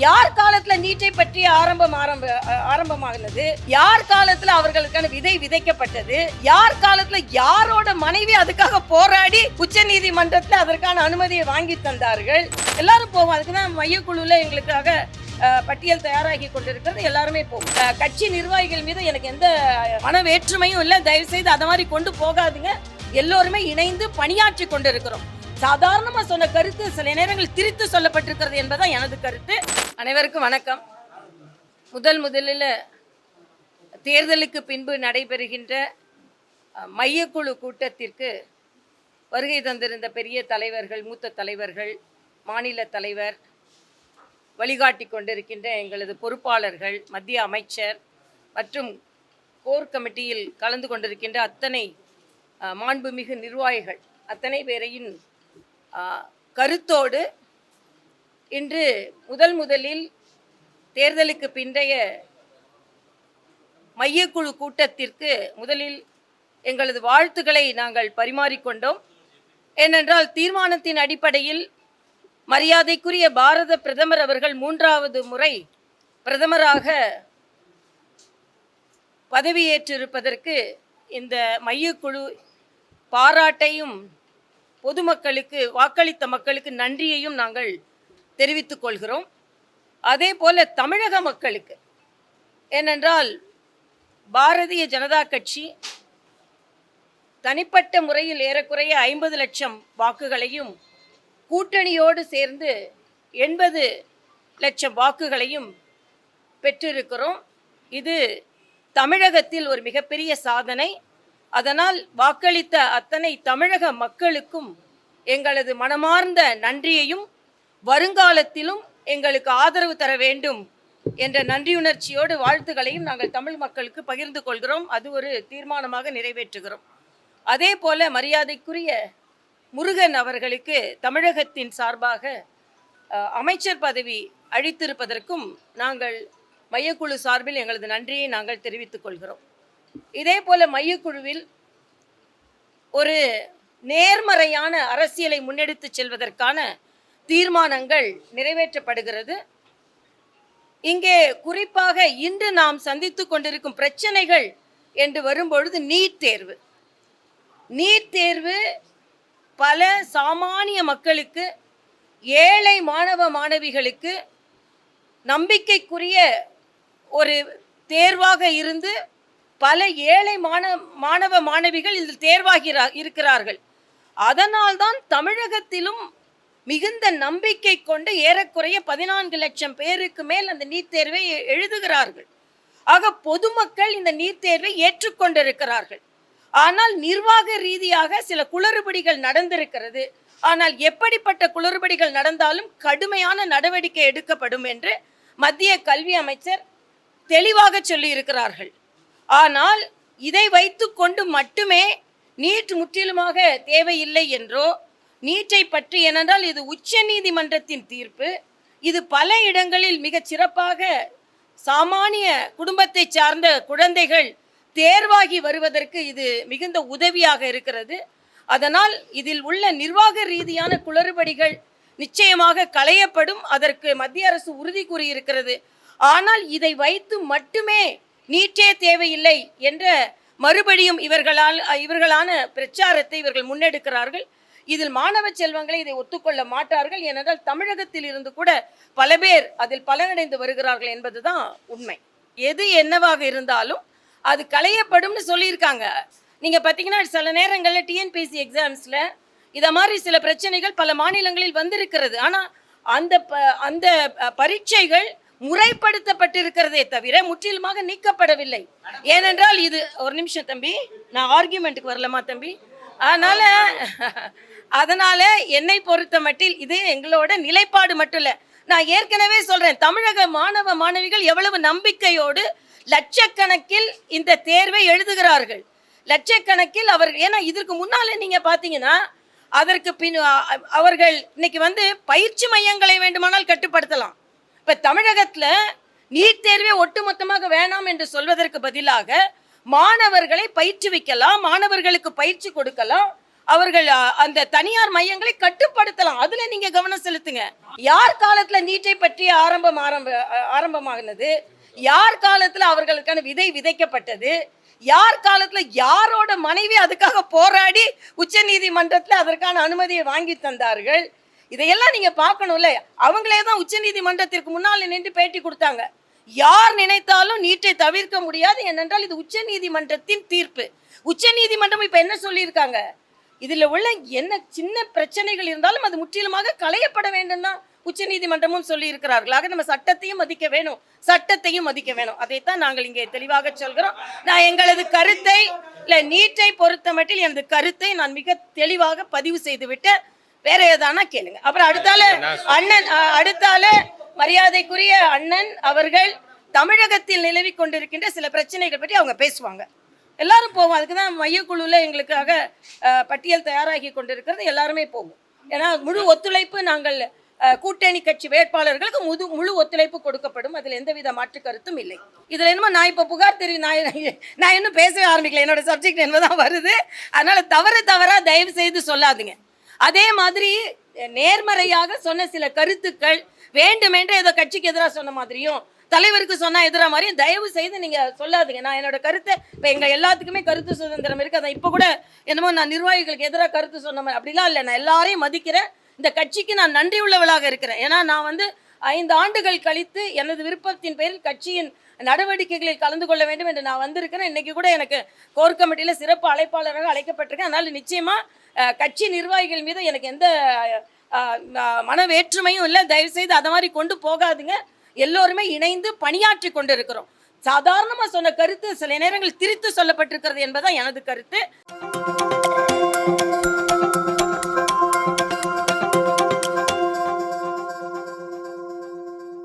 யார் காலத்துல நீட்டை பற்றி ஆரம்பம் ஆரம்ப அஹ், ஆரம்பமாகினது யார் காலத்துல அவர்களுக்கான விதை விதைக்கப்பட்டது? யார் காலத்துல யாரோட மனைவி அதுக்காக போராடி உச்ச நீதிமன்றத்துல அதற்கான அனுமதியை வாங்கி தந்தார்கள்? எல்லாரும் போவோம். அதுக்கு தான் மையக்குழுல எங்களுக்காக பட்டியல் தயாராகி கொண்டிருக்கிறது. எல்லாருமே போகும் கட்சி நிர்வாகிகள் மீது எனக்கு எந்த மன வேற்றுமையும் இல்லை. தயவு செய்து அதை மாதிரி கொண்டு போகாதுங்க. எல்லோருமே இணைந்து பணியாற்றி கொண்டிருக்கிறோம். சாதாரணமா சொன்ன கருத்து சில நேரங்கள் திரித்து சொல்லப்பட்டிருக்கிறது என்பதுதான் எனது கருத்து. அனைவருக்கும் வணக்கம். முதல் முதலில் தேர்தலுக்கு பின்பு நடைபெறுகின்ற மையக்குழு கூட்டத்திற்கு வருகை தந்திருந்த பெரிய தலைவர்கள் மூத்த தலைவர்கள் மாநில தலைவர் வழிகாட்டி கொண்டிருக்கின்ற எங்களது பொறுப்பாளர்கள் மத்திய அமைச்சர் மற்றும் கோர் கமிட்டியில் கலந்து கொண்டிருக்கின்ற அத்தனை மாண்புமிகு நிர்வாகிகள் அத்தனை பேரையும் கருத்தோடு இன்று முதல் முதலில் தேர்தலுக்கு பிந்தைய மையக்குழு கூட்டத்திற்கு முதலில் எங்களது வாழ்த்துக்களை நாங்கள் பரிமாறிக்கொண்டோம். ஏனென்றால் தீர்மானத்தின் அடிப்படையில் மரியாதைக்குரிய பாரத பிரதமர் அவர்கள் மூன்றாவது முறை பிரதமராக பதவியேற்றிருப்பதற்கு இந்த மையக்குழு பாராட்டையும் பொதுமக்களுக்கு வாக்களித்த மக்களுக்கு நன்றியையும் நாங்கள் தெரிவித்துக் கொள்கிறோம். அதே போல தமிழக மக்களுக்கு. ஏனென்றால் பாரதிய ஜனதா கட்சி தனிப்பட்ட முறையில் ஏறக்குறைய ஐம்பது லட்சம் வாக்குகளையும் கூட்டணியோடு சேர்ந்து எண்பது லட்சம் வாக்குகளையும் பெற்றிருக்கிறோம். இது தமிழகத்தில் ஒரு மிகப்பெரிய சாதனை. அதனால் வாக்களித்த அத்தனை தமிழக மக்களுக்கும் எங்களது மனமார்ந்த நன்றியையும் வருங்காலத்திலும் எங்களுக்கு ஆதரவு தர வேண்டும் என்ற நன்றியுணர்ச்சியோடு வாழ்த்துக்களையும் நாங்கள் தமிழ் மக்களுக்கு பகிர்ந்து கொள்கிறோம். அது ஒரு தீர்மானமாக நிறைவேற்றுகிறோம். அதே போல மரியாதைக்குரிய முருகன் அவர்களுக்கு தமிழகத்தின் சார்பாக அமைச்சர் பதவி அளித்திருப்பதற்கும் நாங்கள் மையக்குழு சார்பில் எங்களது நன்றியை நாங்கள் தெரிவித்துக் கொள்கிறோம். இதே போல மையக்குழுவில் ஒரு நேர்மறையான அரசியலை முன்னெடுத்து செல்வதற்கான தீர்மானங்கள் நிறைவேற்றப்படுகிறது. இங்கே குறிப்பாக இன்று நாம் சந்தித்துக் கொண்டிருக்கும் பிரச்சனைகள் என்று வரும்பொழுது நீட் தேர்வு. நீட் தேர்வு பல சாமானிய மக்களுக்கு ஏழை மாணவ மாணவிகளுக்கு நம்பிக்கைக்குரிய ஒரு தேர்வாக இருந்து பல ஏழை மாணவ மாணவ மாணவிகள் இதில் தேர்வாகிறா இருக்கிறார்கள். அதனால்தான் தமிழகத்திலும் மிகுந்த நம்பிக்கை கொண்டு ஏறக்குறைய பதினான்கு லட்சம் பேருக்கு மேல் அந்த நீட் தேர்வை எழுதுகிறார்கள். ஆக பொதுமக்கள் இந்த நீட் தேர்வை ஏற்றுக்கொண்டிருக்கிறார்கள். ஆனால் நிர்வாக ரீதியாக சில குளறுபடிகள் நடந்திருக்கிறது. ஆனால் எப்படிப்பட்ட குளறுபடிகள் நடந்தாலும் கடுமையான நடவடிக்கை எடுக்கப்படும் என்று மத்திய கல்வி அமைச்சர் தெளிவாக சொல்லியிருக்கிறார்கள். ஆனால் இதை வைத்து கொண்டு மட்டுமே நீட் முற்றிலுமாக தேவையில்லை என்றோ நீட்டை பற்றி ஏனென்றால் இது உச்ச நீதிமன்றத்தின் தீர்ப்பு. இது பல இடங்களில் மிகச் சிறப்பாக சாமானிய குடும்பத்தை சார்ந்த குழந்தைகள் தேர்வாகி வருவதற்கு இது மிகுந்த உதவியாக இருக்கிறது. அதனால் இதில் உள்ள நிர்வாக ரீதியான குளறுபடிகள் நிச்சயமாக களையப்படும். அதற்கு மத்திய அரசு உறுதி கூறியிருக்கிறது. ஆனால் இதை வைத்து மட்டுமே நீட்டே தேவையில்லை என்ற மறுபடியும் இவர்களால் இவர்களான பிரச்சாரத்தை இவர்கள் முன்னெடுக்கிறார்கள். இதில் மாணவ செல்வங்களை இதை ஒத்துக்கொள்ள மாட்டார்கள். ஏனென்றால் தமிழகத்தில் இருந்து கூட பல பேர் அதில் பலனடைந்து வருகிறார்கள் என்பதுதான் உண்மை. எது என்னவாக இருந்தாலும் அது களையப்படும்னு சொல்லியிருக்காங்க. நீங்கள் பார்த்தீங்கன்னா சில நேரங்களில் டிஎன்பிஎஸ்சி எக்ஸாம்ஸில் இதை மாதிரி சில பிரச்சனைகள் பல மாநிலங்களில் வந்திருக்கிறது. ஆனால் அந்த ப- அந்த பரீட்சைகள் முறைப்படுத்தப்பட்டிருக்கிறதே தவிர முற்றிலுமாக நீக்கப்படவில்லை. ஏனென்றால் இது ஒரு நிமிஷம் தம்பி நான் ஆர்கியூமெண்ட்டுக்கு வரலாமா தம்பி? அதனால அதனால என்னை பொறுத்த மட்டில் இது எங்களோட நிலைப்பாடு மட்டும் இல்லை. நான் ஏற்கனவே சொல்றேன் தமிழக மாணவ மாணவிகள் எவ்வளவு நம்பிக்கையோடு லட்சக்கணக்கில் இந்த தேர்வை எழுதுகிறார்கள். லட்சக்கணக்கில் அவர்கள் ஏன்னா இதற்கு முன்னாலே நீங்க பாத்தீங்கன்னா அதற்கு பின் அவர்கள் இன்னைக்கு வந்து பயிற்சி மையங்களை வேண்டுமானால் கட்டுப்படுத்தலாம். இப்போ தமிழகத்தில் நீட் தேர்வே ஒட்டுமொத்தமாக வேணாம் என்று சொல்வதற்கு பதிலாக மாணவர்களை பயிற்றுவிக்கலாம் மாணவர்களுக்கு பயிற்சி கொடுக்கலாம் அவர்கள் அந்த தனியார் மையங்களை கட்டுப்படுத்தலாம். அதுல நீங்க கவனம் செலுத்துங்க. யார் காலத்துல நீட்டை பற்றி ஆரம்பம் ஆரம்ப ஆரம்பமாகினது யார் காலத்துல அவர்களுக்கான விதை விதைக்கப்பட்டது? யார் காலத்துல யாரோட மனைவி அதுக்காக போராடி உச்ச நீதிமன்றத்துல அதற்கான அனுமதியை வாங்கி தந்தார்கள்? இதையெல்லாம் நீங்க பார்க்கணும்ல. அவங்களே தான் உச்ச நீதிமன்றத்திற்கு முன்னால் நின்று பேட்டி கொடுத்தாங்க. யார் நினைத்தாலும் நீட்டை தவிர்க்க முடியாது. ஏனென்றால் இது உச்ச நீதிமன்றத்தின் தீர்ப்பு. உச்ச நீதிமன்றம் இப்ப என்ன சொல்லியிருக்காங்க? இதுல உள்ள என்ன சின்ன பிரச்சனைகள் இருந்தாலும் அது முற்றிலுமாக களையப்பட வேண்டும் தான் உச்ச நீதிமன்றமும் சொல்லி இருக்கிறார்கள் ஆக நம்ம சட்டத்தையும் மதிக்க வேணும். சட்டத்தையும் மதிக்க வேணும். அதைத்தான் நாங்கள் இங்கே தெளிவாக சொல்கிறோம். நான் எங்களது கருத்தை இல்ல நீட்டை பொறுத்த மட்டில் எனது கருத்தை நான் மிக தெளிவாக பதிவு செய்து விட்டேன் வேற ஏதானா கேளுங்க. அப்புறம் அடுத்தால அண்ணன் அடுத்தால மரியாதைக்குரிய அண்ணன் அவர்கள் தமிழகத்தில் நிலவி கொண்டிருக்கின்ற சில பிரச்சனைகள் பற்றி அவங்க பேசுவாங்க. எல்லாரும் போவோம். அதுக்கு தான் மையக்குழுவில் எங்களுக்காக பட்டியல் தயாராகி கொண்டிருக்கிறது. எல்லாருமே போவோம். ஏன்னா முழு ஒத்துழைப்பு நாங்கள் கூட்டணி கட்சி வேட்பாளர்களுக்கு முழு முழு ஒத்துழைப்பு கொடுக்கப்படும். அதில் எந்தவித மாற்று கருத்தும் இல்லை. இதில் என்னமோ நான் இப்போ புகார் தெரிவி நான் நான் இன்னும் பேசவே ஆரம்பிக்கல. என்னோட சப்ஜெக்ட் என்னதான் வருது. அதனால தவறு தவறாக தயவு செய்து சொல்லாதீங்க. அதே மாதிரி நேர்மறையாக சொன்ன சில கருத்துக்கள் வேண்டுமென்றே ஏதோ கட்சிக்கு எதிராக சொன்ன மாதிரியும் தலைவருக்கு சொன்னா எதிராக மாதிரியும் தயவு செய்து நீங்க சொல்லாதீங்க. நான் என்னோட கருத்தை இப்போ எங்க எல்லாத்துக்குமே கருத்து சுதந்திரம் இருக்கு. அதான் இப்போ கூட என்னமோ நான் நிர்வாகிகளுக்கு எதிராக கருத்து சொன்ன மாதிரி அப்படிலாம் இல்லை. நான் எல்லாரையும் மதிக்கிறேன். இந்த கட்சிக்கு நான் நன்றி உள்ளவளாக இருக்கிறேன். ஏன்னா நான் வந்து ஐந்து ஆண்டுகள் கழித்து எனது விருப்பத்தின் பேரில் கட்சியின் நடவடிக்கைகளில் கலந்து கொள்ள வேண்டும் என்று நான் வந்திருக்கிறேன். இன்னைக்கு கூட எனக்கு கோர் கமிட்டியில் சிறப்பு அழைப்பாளராக அழைக்கப்பட்டிருக்கேன். அதனால் நிச்சயமா கட்சி நிர்வாகிகள் மீது எனக்கு எந்த மனவேற்றுமையும் மன வேற்றுமையும் இல்லை. தயவு செய்து அதை மாதிரி கொண்டு போகாதுங்க. எல்லோருமே இணைந்து பணியாற்றி கொண்டிருக்கிறோம். சாதாரணமாக சொன்ன கருத்து சில நேரங்கள் திரித்து சொல்லப்பட்டிருக்கிறது என்பதுதான் எனது கருத்து.